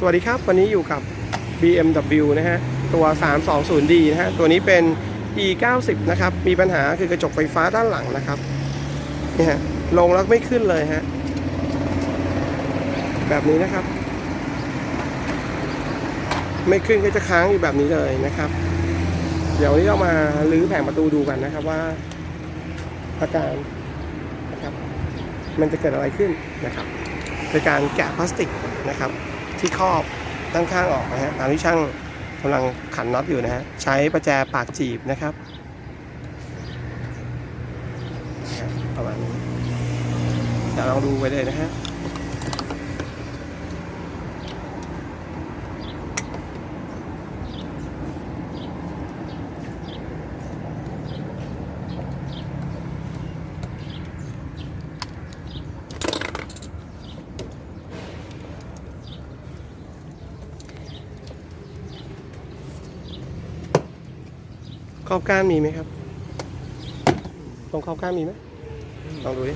สวัสดีครับ วันนี้อยู่กับ BMW นะฮะ ตัว 320D นะฮะ ตัวนี้เป็น E90 นะครับ มีปัญหาคือกระจกไฟฟ้าด้านหลังนะครับนี่ฮะลงแล้วไม่ขึ้นเลยฮะ แบบนี้นะครับ ไม่ขึ้นก็จะค้างอยู่แบบนี้เลยนะครับ เดี๋ยวนี้เรามาลื้อแผงประตูดูกันนะครับว่าอาการนะครับ มันจะเกิดอะไรขึ้นนะครับโดยการแกะพลาสติกนะครับ ที่ครอบด้านข้างออกนะฮะตามที่ช่างกำลังขันน็อตอยู่นะฮะใช้ประแจปากจีบนะครับประมาณนี้เดี๋ยวลองดูไปเลยนะฮะ ครอบก้านมีไหมครับ ตรงครอบก้านมีไหมลองดูดิ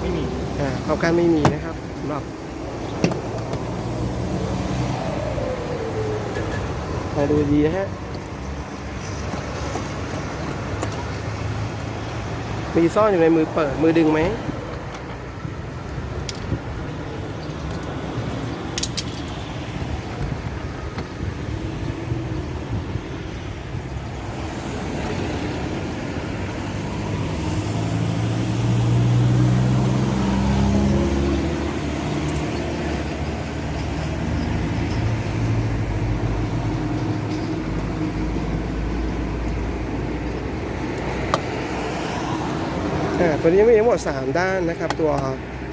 ไม่มี อ่าครอบก้านไม่มีนะครับสำหรับมาดูดีนะฮะ มีซ่อนอยู่ในมือเปิดมือดึงไหม ตัวนี้มีทั้งหมด 3 ด้านนะครับ ตัว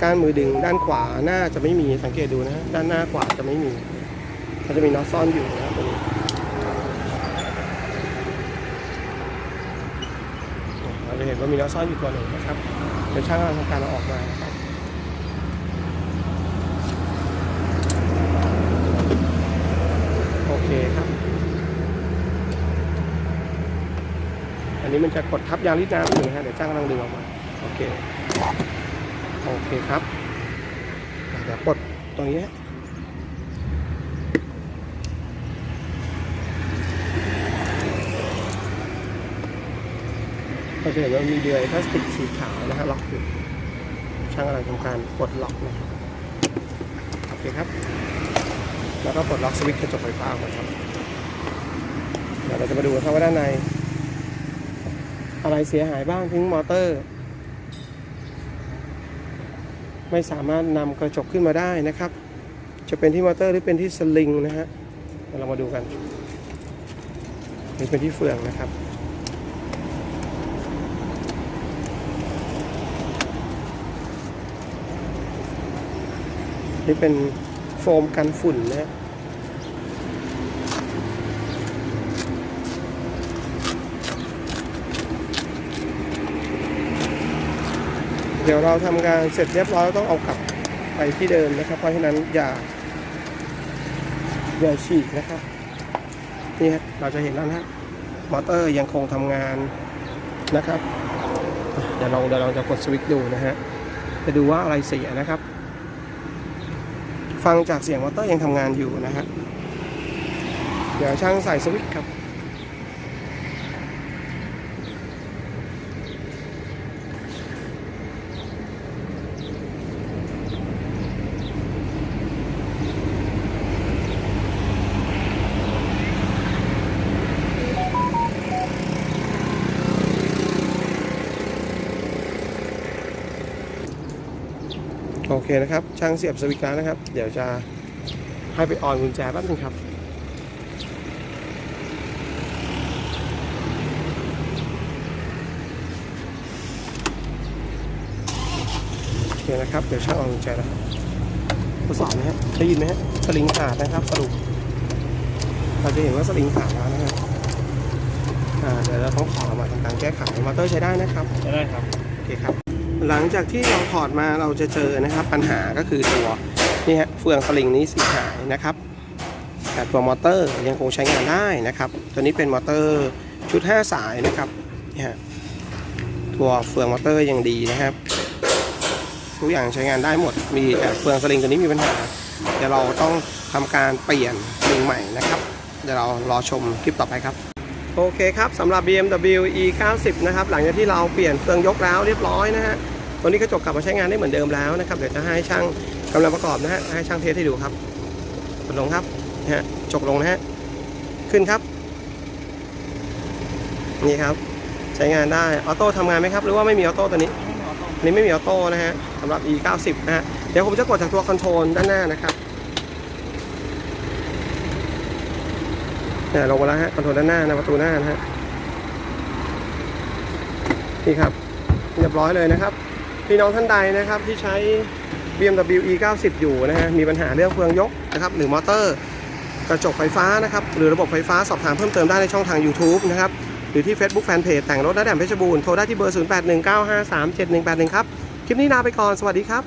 ก้านมือดึงด้านขวาหน้าจะไม่มีสังเกตดูนะ ด้านหน้าขวาจะไม่มีมันจะมีน็อตซ่อนอยู่นะครับตัวนี้เราจะเห็นว่ามีน็อตซ่อนอยู่ตัวหนึ่งนะครับเดี๋ยวช่างกำลังทำการเอาออกมาครับโอเคครับ อันนี้มันจะกดทับยางรีดน้ำอยู่นะฮะเดี๋ยวจ้างกำลังดึงออกมา โอเค โอเคครับเดี๋ยวกดตรงนี้ฮะเราจะเห็นว่ามีเดือยพลาสติกสีขาวนะฮะล็อกอยู่ช่างกำลังทำการกดล็อกนะครับโอเคครับ แล้วก็ปลดล็อกสวิตช์กระจกไฟฟ้าออกมาครับเดี๋ยวเราจะมาดูกันครับว่าด้านใน อะไรเสียหายบ้างทิ้งมอเตอร์ ไม่สามารถนำกระจกขึ้นมาได้นะครับ จะเป็นที่มอเตอร์หรือเป็นที่สลิงนะฮะเรามาดูกันนี่เป็นที่เฟืองนะครับนี่เป็นโฟมกันฝุ่นนะฮะ เดี๋ยวเราทำการเสร็จเรียบร้อยต้องเอากลับไปที่เดิมนะครับ เพราะฉะนั้นอย่าอย่าฉีกนะครับนี่ฮะเราจะเห็นแล้วนะมอเตอร์ยังคงทำงานนะครับเดี๋ยวลองเดี๋ยวเราจะกดสวิตช์ดูนะฮะจะดูว่าอะไรเสียนะครับ ฟังจากเสียงมอเตอร์ยังทำงานอยู่นะฮะเดี๋ยวช่างใส่สวิตช์ครับ โอเคนะครับ ช่างเสียบสวิตช์แล้วนะครับ เดี๋ยวจะให้ไปออนกุญแจแป๊บนึงครับโอเคนะครับ เดี๋ยวช่างออนกุญแจแล้วครับทดสอบนะฮะได้ยินไหมฮะสลิงขาดนะครับสรุปเราจะเห็นว่าสลิงขาดแล้วนะครับอ่าเดี๋ยวเราต้องขอมาทำการแก้ไขมอเตอร์ใช้ได้นะครับจะได้ครับ โอเคครับ หลังจากที่เราถอดมาเราจะเจอนะครับ ปัญหาก็คือตัวนี่ฮะเฟืองสลิงนี้เสียหายนะครับ แต่ตัวมอเตอร์ยังคงใช้งานได้นะครับ ตัวนี้เป็นมอเตอร์ชุด 5 สายนะครับนี่ฮะตัวเฟืองมอเตอร์ยังดีนะครับทุกอย่างใช้งานได้หมดมีแต่เฟืองสลิงตัวนี้มีปัญหาเดี๋ยวเราต้องทำการเปลี่ยนสลิงใหม่นะครับ เดี๋ยวเรารอชมคลิปต่อไปครับ โอเคครับสำหรับ BMW E 90 นะครับหลังจากที่เราเปลี่ยนเฟืองยกแล้วเรียบร้อยนะฮะตัวนี้กระจกกลับมาใช้งานได้เหมือนเดิมแล้วนะครับเดี๋ยวจะให้ช่างกำลังประกอบนะฮะให้ช่างเทสให้ดูครับกดลงครับนะฮะจกลงนะฮะขึ้นครับ นี่ครับใช้งานได้ออโต้ทำงานไหมครับ หรือว่าไม่มีออโต้ตัวนี้อันนี้ไม่มีออโต้นะฮะสำหรับ E 90 นะฮะเดี๋ยวผมจะกดจากตัวคอนโทรลด้านหน้านะครับ นี่ยลงมาแล้วฮะคอนโทรลด้านหน้านะประตูหน้านะฮะนี่ครับเรียบร้อยเลยนะครับ พี่น้องท่านใดนะครับที่ใช้ BMW E 90 อยู่นะฮะมีปัญหาเรื่องเฟืองยกนะครับหรือมอเตอร์ กระจกไฟฟ้านะครับหรือระบบไฟฟ้าสอบถามเพิ่มเติมได้ในช่องทาง YouTube นะครับหรือที่ Facebook Fanpage แต่งรถและแดมเพชรบูรณ์โทรได้ที่เบอร์ 0819537181 ครับ คลิปนี้ลาไปก่อน สวัสดีครับ